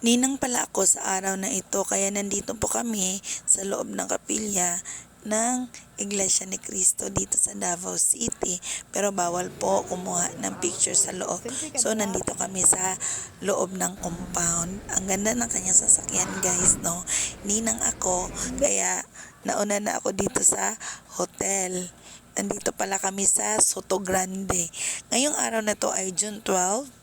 Ninang pala ako sa araw na ito kaya nandito po kami sa loob ng kapilya ng Iglesia ni Cristo dito sa Davao City. Pero bawal po kumuha ng picture sa loob. So nandito kami sa loob ng compound. Ang ganda ng kanyang sasakyan guys, no? Ninang ako kaya nauna na ako dito sa hotel. Nandito pala kami sa Soto Grande. Ngayong araw na to ay June 12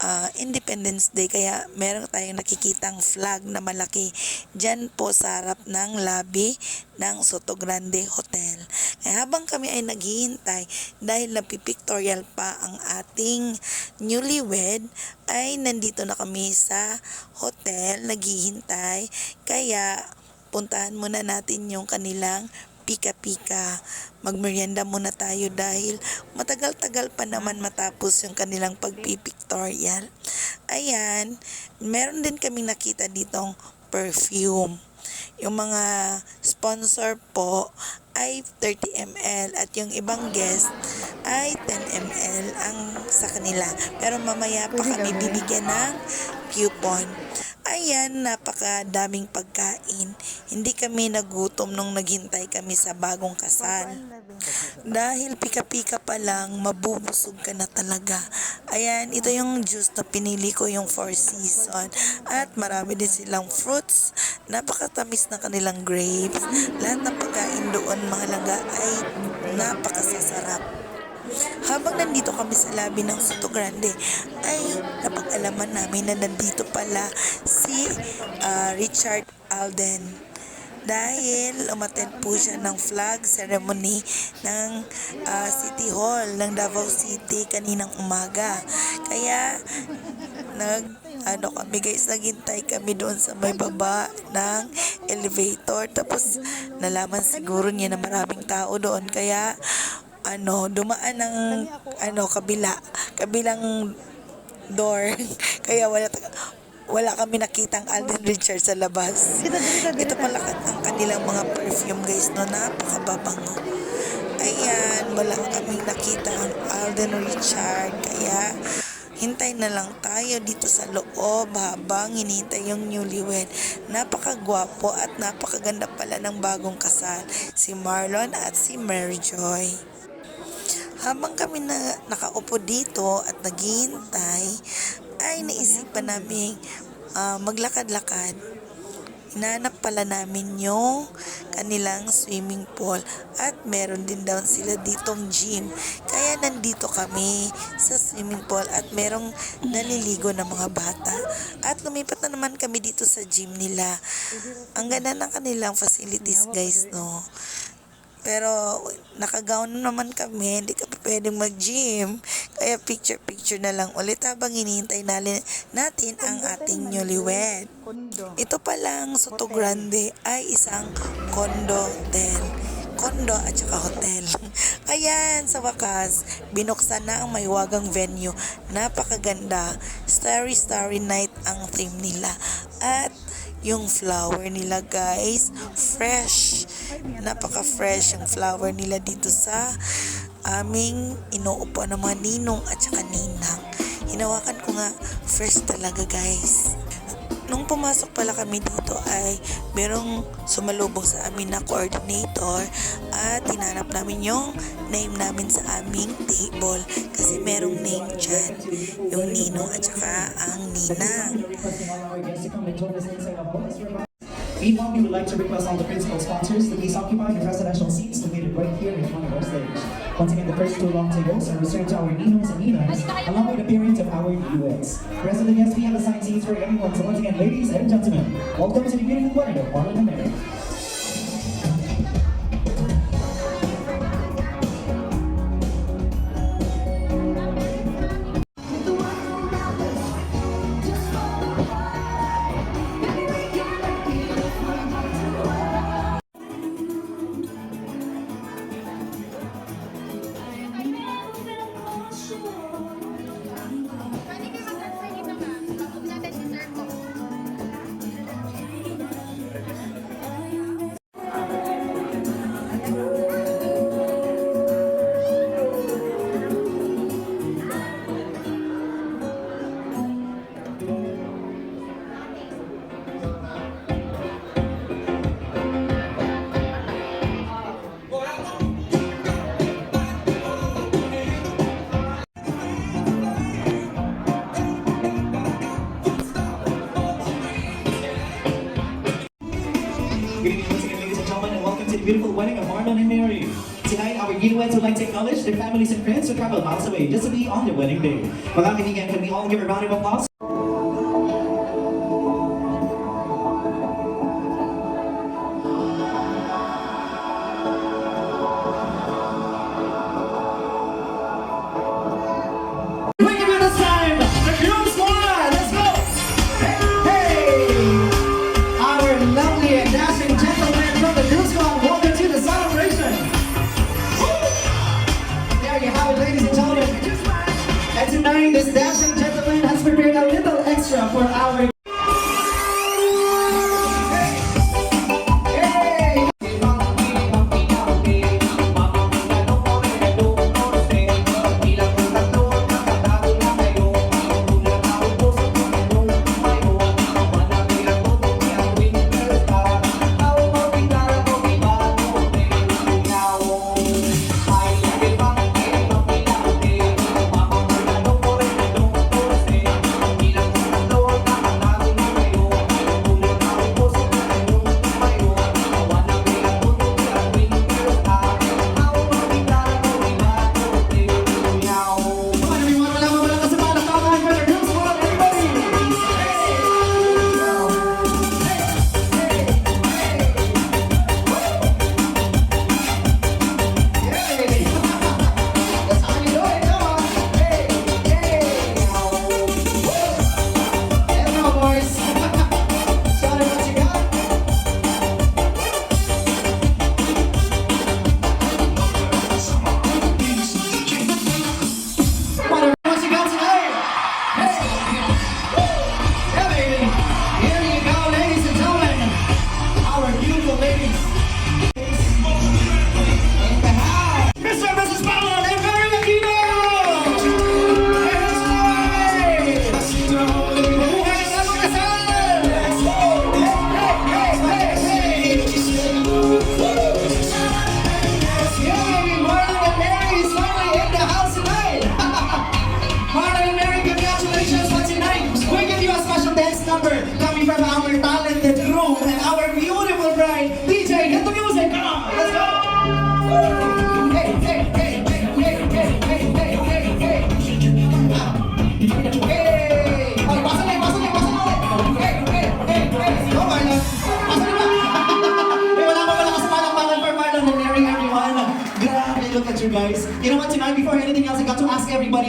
ah, Independence Day kaya meron tayong nakikitang flag na malaki dyan po sa harap ng lobby ng Soto Grande Hotel. Kaya habang kami ay naghihintay dahil napipictorial pa ang ating newlywed ay nandito na kami sa hotel naghihintay kaya puntahan muna natin yung kanilang pika-pika. Magmerienda muna tayo dahil matagal-tagal pa naman matapos yung kanilang pagpipictorial. Ayan, meron din kaming nakita ditong perfume. Yung mga sponsor po ay 30 ml at yung ibang guest ay 10 ml ang sa kanila. Pero mamaya pa kami bibigyan ng coupon. Ayan, napakadaming pagkain. Hindi kami nagutom nung naghintay kami sa bagong kasal. Dahil pika-pika pa lang, mabubusog ka na talaga. Ayan, ito yung juice na pinili ko, yung four season. At marami din silang fruits. Napakatamis na kanilang grapes. Lahat ng pagkain doon, mga langga, ay napakasasarap. Habang nandito kami sa labi ng Soto Grande, ay napag-alaman namin na nandito pala si ah, Richard Alden. Dahil umattend po siya ng flag ceremony ng ah, City Hall ng Davao City kaninang umaga. Kaya nag ano kami guys, naghintay kami doon sa may baba ng elevator. Tapos nalaman siguro niya na maraming tao doon. Kaya ano, dumaan ng ano, kabila, kabilang door. Kaya wala wala kami nakitang Alden Richards sa labas. Ito pala ang kanilang mga perfume guys, no, napakababango. Ayan, wala kaming nakita ang Alden Richard. Kaya, hintay na lang tayo dito sa loob habang hinihintay yung newlywed. Napakagwapo at napakaganda pala ng bagong kasal, si Marlon at si Mary Joy. Habang kami na nakaupo dito at naghihintay, ay naisipan namin ah, maglakad-lakad. Hinanap pala namin yung kanilang swimming pool at meron din daw sila ditong gym. Kaya nandito kami sa swimming pool at merong naliligo ng mga bata. At lumipat na naman kami dito sa gym nila. Ang ganda ng kanilang facilities guys, no? Pero nakagaon naman kami, hindi kami pwedeng mag-gym. Kaya picture-picture na lang ulit habang hinihintay natin ang ating newlywed. Ito palang Soto Grande ay isang condo hotel. Condo at saka hotel. Ayan, sa wakas, binuksan na ang maywagang venue. Napakaganda. Starry Starry Night ang theme nila. At yung flower nila guys, fresh. Napaka-fresh yung flower nila dito sa aming inuupo ng mga ninong at saka ninang. Hinawakan ko nga, fresh talaga guys. Nung pumasok pala kami dito ay merong sumalubong sa amin na coordinator at tinanap namin yung name namin sa aming table kasi merong name dyan. Yung ninong at saka ang ninang. Meanwhile, we would like to request all the principal sponsors to please occupy the presidential seats located right here in front of our stage. Once again, the first two long tables are reserved to our ninos and ninas, along with the parents of our UX. Rest of the guests, we have assigned seats for everyone. So once again, ladies and gentlemen, welcome to the beautiful wedding of Marlon and you went to Langtang College, their families and friends who travel miles away just to be on their wedding day. Well, that Mga again, can we all give a round of applause?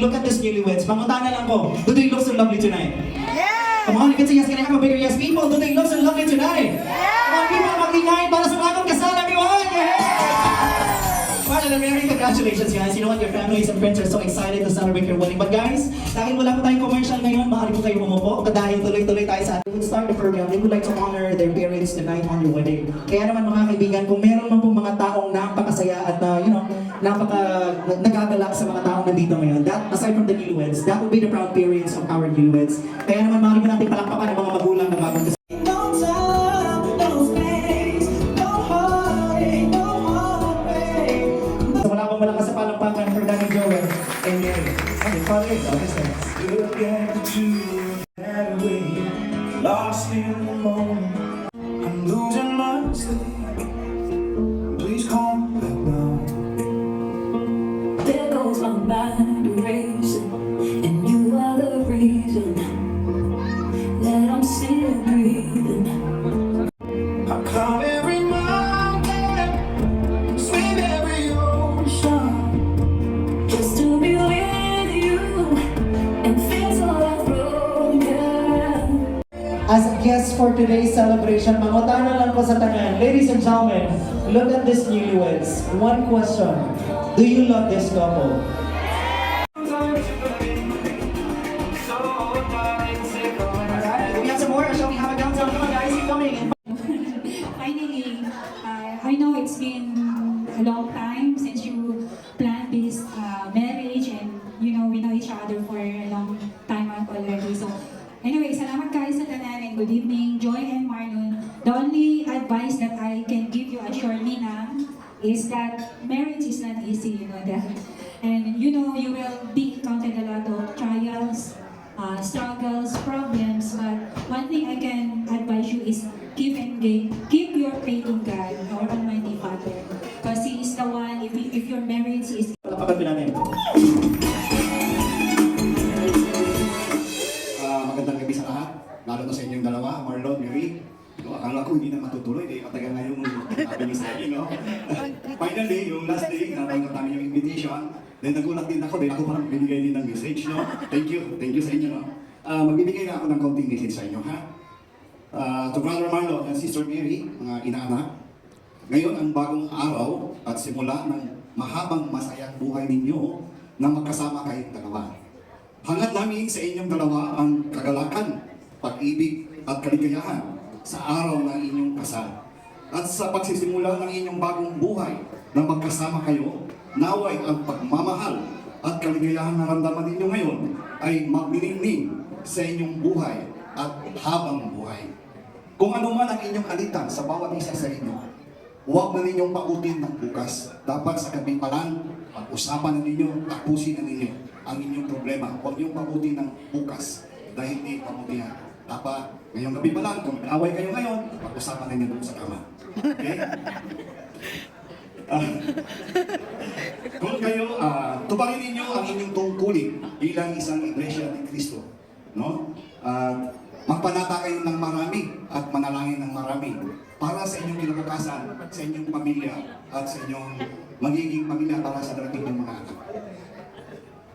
look at this newlyweds. Pangutana lang ko. Do Congratulations guys. You know what? Your families and friends are so excited to celebrate your wedding. But guys, dahil wala po tayong commercial ngayon, maaari po kayo bumupo. Dahil tuloy-tuloy tayo sa atin. start the program. We would like to honor their parents tonight on your wedding. Kaya naman mga kaibigan, kung meron man po mga taong napakasaya at uh, you know, napaka nagagalak sa mga taong nandito ngayon. That, aside from the newlyweds, that would be the proud parents of our newlyweds. Kaya naman maaari po natin palakpakan ang mga magulang na bagong malakas sa palakpakan for Danny Joel. Amen. And Father, God is Lost in today's celebration. Mangutana lang ko sa tanan. Ladies and gentlemen, look at these newlyweds. One question. Do you love this couple? Alright, have some more. Shall we have a countdown? On guys, keep coming. Finally, uh, I know it's been a long time since you planned is give and gain, give your faith in God, our Almighty Father. Because He is the one, if, if you're married, He is... Ano kapatid namin. Uh, magandang gabi sa lahat. Lalo na sa inyong dalawa, Marlon, Mary. No, akala ko hindi na matutuloy dahil katagal na yung sabi ni Sally, no? Finally, yung last day, natanggap namin yung invitation. Then nagulat din ako dahil ako parang binigay din ng message, no? Thank you, thank you sa inyo, no? Uh, magbibigay na ako ng konting message sa inyo, ha? Ah, to Brother Marlon and Sister Mary, mga inaanak, ngayon ang bagong araw at simula ng mahabang masayang buhay ninyo na magkasama kayong dalawa. Hangad namin sa inyong dalawa ang kagalakan, pag-ibig at kaligayahan sa araw ng inyong kasal. At sa pagsisimula ng inyong bagong buhay na magkasama kayo, naway ang pagmamahal at kaligayahan na ramdaman ninyo ngayon ay magniningning sa inyong buhay at habang buhay. Kung ano man ang inyong alitan sa bawat isa sa inyo, huwag na ninyong pautin ng bukas. Dapat sa gabi pa lang, pag-usapan na ninyo, tapusin na ninyo ang inyong problema. Huwag niyong pautin ng bukas dahil hindi pamutihan. Dapat ngayong gabi pa lang, kung away kayo ngayon, pag-usapan ninyo doon sa kama. Okay? Ah, kung kayo, ah, tuparin ninyo ang inyong tungkulin bilang isang iglesia ni Kristo. No? At magpanata kayo ng marami at manalangin ng marami para sa inyong kinakakasan, sa inyong pamilya at sa inyong magiging pamilya para sa darating ng mga anak.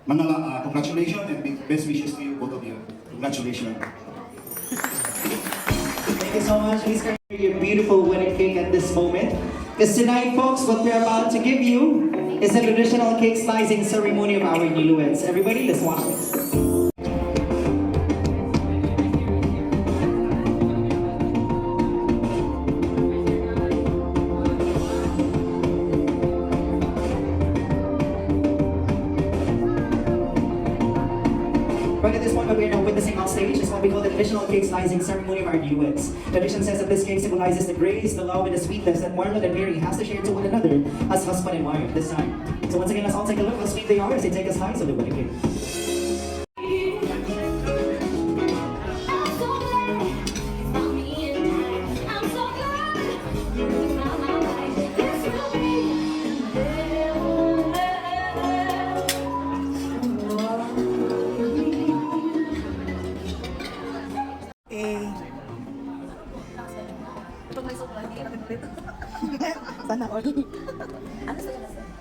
Manala, ah, congratulations and best wishes to you, both of you. Congratulations. Thank you so much. Please carry your beautiful wedding cake at this moment. Because tonight, folks, what we're about to give you is the traditional cake slicing ceremony of our newlyweds. Everybody, let's watch this. Tradition says that this cake symbolizes the grace, the love, and the sweetness that Marlon and Mary has to share to one another as husband and wife this time. So once again, let's all take a look how sweet they are as they take us high so the wedding cake. Sana all. Thank